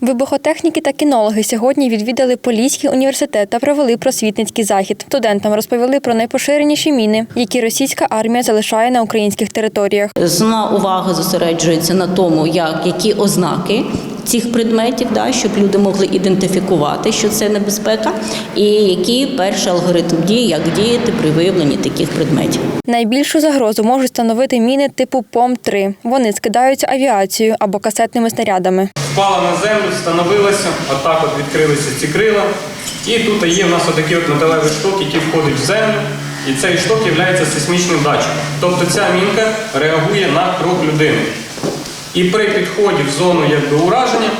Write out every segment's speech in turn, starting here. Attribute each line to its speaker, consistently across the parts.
Speaker 1: Вибухотехніки та кінологи сьогодні відвідали Поліський університет та провели просвітницький захід. Студентам розповіли про найпоширеніші міни, які російська армія залишає на українських територіях.
Speaker 2: Зна увага зосереджується на тому, як які ознаки цих предметів, да, щоб люди могли ідентифікувати, що це небезпека, і який перший алгоритм дії, як діяти при виявленні таких предметів.
Speaker 1: Найбільшу загрозу можуть становити міни типу ПОМ-3. Вони скидаються авіацією або касетними снарядами.
Speaker 3: впала на землю, встановилася, отак от відкрилися ці крила. І тут є в нас отакий от металевий шток, який входить в землю. І цей шток є сейсмічним датчиком. Тобто ця мінка реагує на крок людини. І при підході в зону якби, ураження,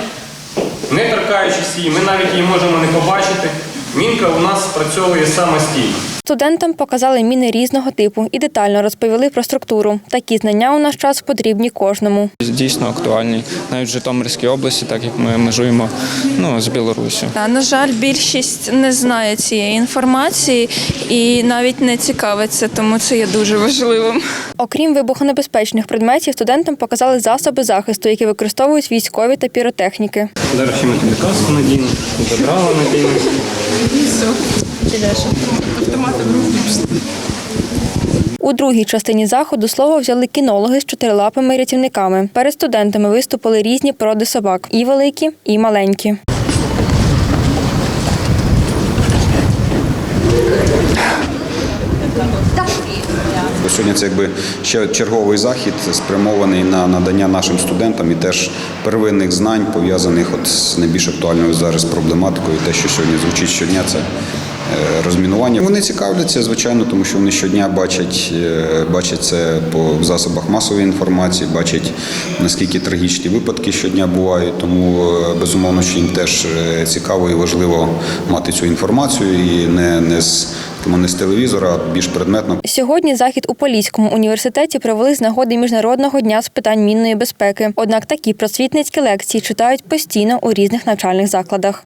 Speaker 3: не торкаючись її, ми навіть її можемо не побачити. Мінка у нас спрацьовує самостійно.
Speaker 1: Студентам показали міни різного типу і детально розповіли про структуру. Такі знання у наш час потрібні кожному.
Speaker 4: дійсно актуальні навіть в Житомирській області, так як ми межуємо ну, з Білоруссю.
Speaker 5: Та, на жаль, більшість не знає цієї інформації і навіть не цікавиться, тому це є дуже важливим.
Speaker 1: Окрім вибухонебезпечних предметів, студентам показали засоби захисту, які використовують військові та піротехніки.
Speaker 3: Зараз ще ми тобі каску надіємо, забрала надіємо.
Speaker 1: У другій частині заходу слово взяли кінологи з чотирилапими рятівниками. Перед студентами виступили різні породи собак і великі, і маленькі.
Speaker 6: Сьогодні це якби ще черговий захід спрямований на надання нашим студентам і теж первинних знань, пов'язаних от з найбільш актуальною зараз проблематикою. Те, що сьогодні звучить щодня, це розмінування. Вони цікавляться, звичайно, тому що вони щодня бачать, е, бачать це по засобах масової інформації, бачать наскільки трагічні випадки щодня бувають. Тому е, безумовно, що їм теж е, цікаво і важливо мати цю інформацію і не, не з не з телевізора, а більш предметно.
Speaker 1: Сьогодні захід у Поліському університеті провели з нагоди міжнародного дня з питань мінної безпеки. Однак такі просвітницькі лекції читають постійно у різних навчальних закладах.